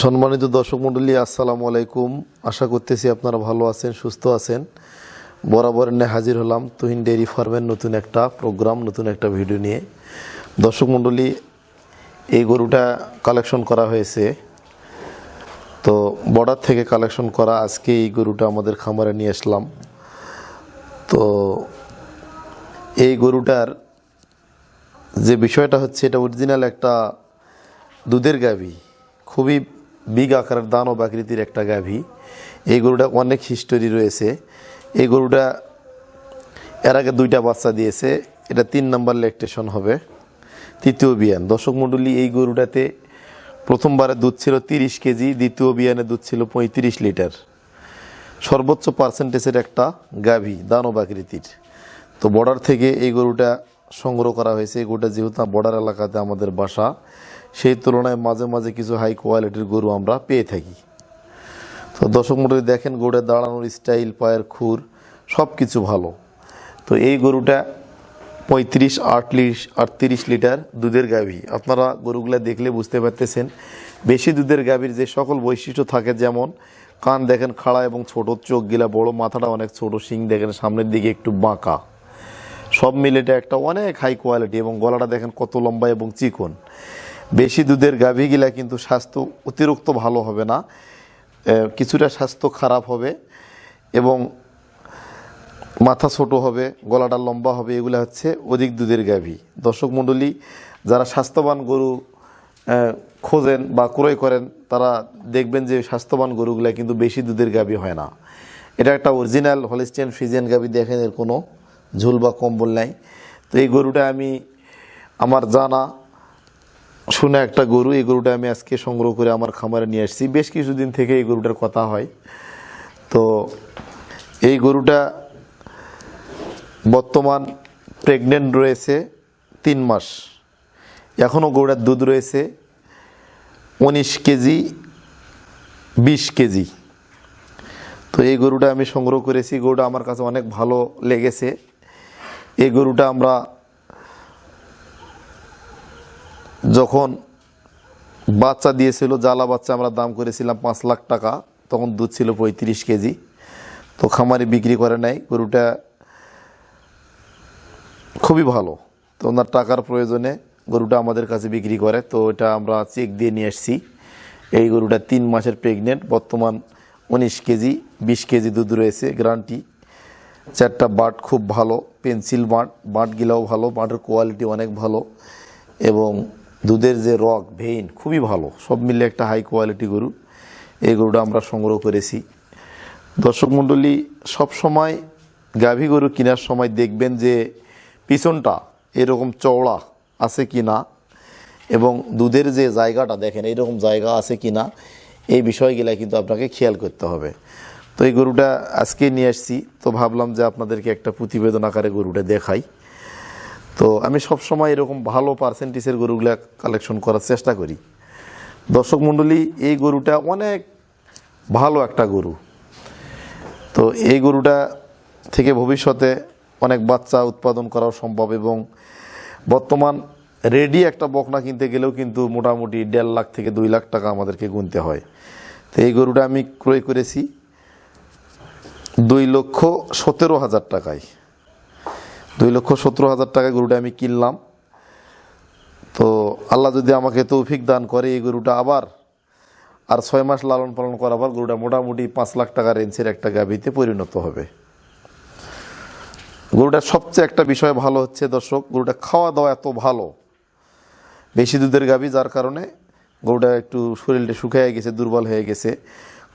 সম্মানিত দর্শক মণ্ডলী, আসসালামু আলাইকুম। আশা করতেছি আপনারা ভালো আছেন, সুস্থ আছেন। বরাবর নিয়ে হাজির হলাম তুহিন ডেয়ারি ফার্মের নতুন একটা প্রোগ্রাম, নতুন একটা ভিডিও নিয়ে। দর্শক মণ্ডলী, এই গরুটা কালেকশন করা হয়েছে। তো বর্ডার থেকে কালেকশন করা আজকে এই গরুটা আমাদের খামারে নিয়ে আসলাম। তো এই গরুটার যে বিষয়টা হচ্ছে, এটা অরিজিনাল একটা দুধের গাভী। খুবই বিগ আকারের দানব আকৃতির একটা গাভী। এই গরুটা অনেক হিস্টোরি রয়েছে। এই গরুটা এর আগে দুইটা বাচ্চা দিয়েছে। এটা তিন নাম্বার লেকটেশন হবে। তৃতীয় বিয়ান। দর্শক মণ্ডলী, এই গরুটাতে প্রথমবারে দুধ ছিল তিরিশ কেজি, দ্বিতীয় বিয়ানে দুধ ছিল পঁয়ত্রিশ লিটার। সর্বোচ্চ পার্সেন্টেজের একটা গাভী, দানব আকৃতির। তো বর্ডার থেকে এই গরুটা সংগ্রহ করা হয়েছে। এই গরুটা যেহেতু বর্ডার এলাকাতে আমাদের বাসা, সেই তুলনায় মাঝে মাঝে কিছু হাই কোয়ালিটির গরু আমরা পেয়ে থাকি। তো দর্শক মন্ডলী, দেখেন গরুটা দাঁড়ানোর স্টাইল পায়ের খুর সব কিছু ভালো। তো এই গরুটা পঁয়ত্রিশ, আটত্রিশ আটত্রিশ লিটার দুধের গাভী। আপনারা গরুগুলা দেখলে বুঝতে পারতেছেন, বেশি দুধের গাভীর যে সকল বৈশিষ্ট্য থাকে, যেমন কান দেখেন খাড়া এবং ছোট চোখ গিলা বড়, মাথাটা অনেক ছোট, শিং দেখেন সামনের দিকে একটু বাঁকা। সব মিলে এটা একটা অনেক হাই কোয়ালিটি এবং গলাটা দেখেন কত লম্বা এবং চিকন। বেশি দুধের গাভীগুলা কিন্তু স্বাস্থ্য অতিরিক্ত ভালো হবে না। কিছুটা স্বাস্থ্য খারাপ হবে এবং মাথা ছোট হবে, গলাটা লম্বা হবে, এগুলো হচ্ছে অধিক দুধের গাভী। দর্শক মণ্ডলী, যারা স্বাস্থ্যবান গরু খোঁজেন বা ক্রয় করেন, তারা দেখবেন যে স্বাস্থ্যবান গরুগুলা কিন্তু বেশি দুধের গাভী হয় না। এটা একটা অরিজিনাল হলিস্টিয়ান ফ্রিজিয়ান গাভী দেখেন এর কোনো ঝুল বা কম্বল নাই। তো এই গরুটা আমি আমার জানা, শুনে একটা গরু, এই গরুটা আমি আজকে সংগ্রহ করে আমার খামারে নিয়ে আসছি। বেশ কিছুদিন থেকে এই গরুটার কথা হয়। তো এই গরুটা বর্তমান প্রেগনেন্ট রয়েছে তিন মাস। এখনও গরুটার দুধ রয়েছে উনিশ কেজি, বিশ কেজি। তো এই গরুটা আমি সংগ্রহ করেছি। গরুটা আমার কাছে অনেক ভালো লেগেছে। এই গরুটা আমরা যখন বাচ্চা দিয়েছিল, জ্বালা বাচ্চা আমরা দাম করেছিলাম পাঁচ লাখ টাকা, তখন দুধ ছিল পঁয়ত্রিশ কেজি। তো খামারে বিক্রি করে নাই গরুটা খুবই ভালো। তো ওনার টাকার প্রয়োজনে গরুটা আমাদের কাছে বিক্রি করে। তো এটা আমরা চেক দিয়ে নিয়ে আসছি এই গরুটা তিন মাসের প্রেগনেন্ট বর্তমান উনিশ কেজি, বিশ কেজি দুধ রয়েছে গ্রান্টি চারটা বাট খুব ভালো। পেন্সিল বাট, বাটগুলাও ভালো, বাটের কোয়ালিটি অনেক ভালো এবং দুধের যে রক ভেইন খুবই ভালো। সব মিলে একটা হাই কোয়ালিটি গরু। এই গরুটা আমরা সংগ্রহ করেছি। দর্শক মণ্ডলী সবসময় গাভী গরু কেনার সময় দেখবেন যে পিছনটা এরকম চওড়া আছে কি না এবং দুধের যে জায়গাটা দেখেন, এইরকম জায়গা আছে কি না, এই বিষয়গুলা কিন্তু আপনাকে খেয়াল করতে হবে। তো এই গরুটা আজকে নিয়ে আসছি। তো ভাবলাম যে আপনাদেরকে একটা প্রতিবেদন আকারে গরুটা দেখাই। তো আমি সবসময় এরকম ভালো পার্সেন্টেজের গরুগুলা কালেকশন করার চেষ্টা করি। দর্শক মণ্ডলী, এই গরুটা অনেক ভালো একটা গরু। তো এই গরুটা থেকে ভবিষ্যতে অনেক বাচ্চা উৎপাদন করাও সম্ভব এবং বর্তমান রেডি একটা বকনা কিনতে গেলেও কিন্তু মোটামুটি দেড় লাখ থেকে দুই লাখ টাকা আমাদেরকে গুনতে হয়। তো এই গরুটা আমি ক্রয় করেছি। দুই লক্ষ সতেরো হাজার টাকায়। দুই লক্ষ সতেরো হাজার টাকায় গরুটা আমি কিনলাম। তো আল্লাহ যদি আমাকে তৌফিক দান করে এই গরুটা আবার আর ছয় মাস লালন পালন করার পর গরুটা মোটামুটি পাঁচ লাখ টাকা রেঞ্জের একটা গাভীতে পরিণত হবে। গরুটার সবচেয়ে একটা বিষয় ভালো হচ্ছে দর্শক, গরুটা খাওয়া দাওয়া এত ভালো। বেশি দুধের গাভী, যার কারণে গরুটা একটু শরীরটা শুকিয়ে গেছে, দুর্বল হয়ে গেছে।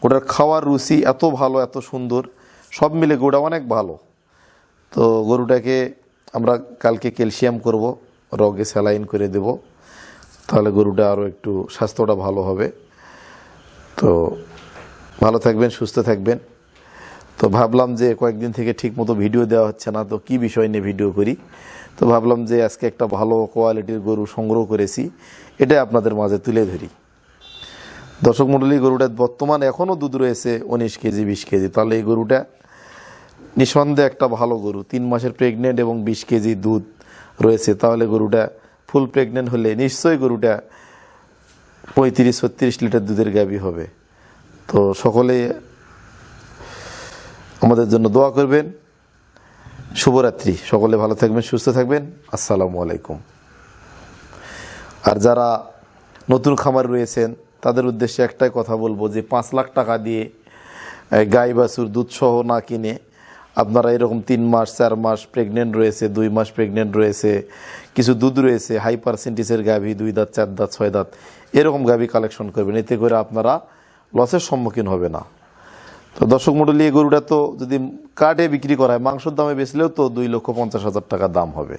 গরুটার খাওয়ার রুচি এত ভালো, এত সুন্দর। সব মিলে গরুটা অনেক ভালো। তো গরুটাকে আমরা কালকে ক্যালসিয়াম করব, রগে স্যালাইন করে দেব। তাহলে গরুটা আরও একটু স্বাস্থ্যটা ভালো হবে। তো ভালো থাকবেন, সুস্থ থাকবেন। তো ভাবলাম যে কয়েকদিন থেকে ঠিক মতো ভিডিও দেওয়া হচ্ছে না, তো কি বিষয় নিয়ে ভিডিও করি? তো ভাবলাম যে আজকে একটা ভালো কোয়ালিটির গরু সংগ্রহ করেছি, এটা আপনাদের মাঝে তুলে ধরি। দর্শক মণ্ডলী গরুটা বর্তমান এখনও দুধ রয়েছে উনিশ কেজি, বিশ কেজি। তাহলে এই গরুটা নিঃসন্দেহে একটা ভালো গরু। তিন মাসের প্রেগনেন্ট এবং বিশ কেজি দুধ রয়েছে। তাহলে গরুটা ফুল প্রেগনেন্ট হলে নিশ্চয়ই গরুটা পঁয়ত্রিশ, ছত্রিশ লিটার দুধের গাবি হবে। তো সকলে আমাদের জন্য দোয়া করবেন। শুভরাত্রি। সকলে ভালো থাকবেন, সুস্থ থাকবেন। আসসালামু আলাইকুম। আর যারা নতুন খামার রয়েছেন তাদের উদ্দেশ্যে একটাই কথা বলব যে পাঁচ লাখ টাকা দিয়ে গাই বাছুর দুধ সহ না কিনে আপনারা এরকম তিন মাস, চার মাস প্রেগনেন্ট রয়েছে, দুই মাস প্রেগনেন্ট রয়েছে, কিছু দুধ রয়েছে হাই পার্সেন্টেজের গাভী, দুই দাঁত, চার দাঁত, ছয় দাঁত, এরকম গাভী কালেকশন করবেন। এতে করে আপনারা লসের সম্মুখীন হবে না। তো দর্শক মন্ডলী এই গরুটা তো যদি কাটে বিক্রি করা হয় মাংসের দামে বেচলেও তো দুই লক্ষ পঞ্চাশ হাজার টাকা দাম হবে।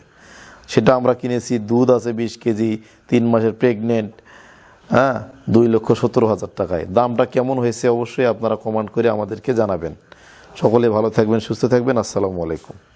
সেটা আমরা কিনেছি, দুধ আছে বিশ কেজি, তিন মাসের প্রেগনেন্ট হ্যাঁ দুই লক্ষ সতেরো হাজার টাকায়। দামটা কেমন হয়েছে অবশ্যই আপনারা কমেন্ট করে আমাদেরকে জানাবেন। সকলে ভালো থাকবেন, সুস্থ থাকবেন। আসসালামু আলাইকুম।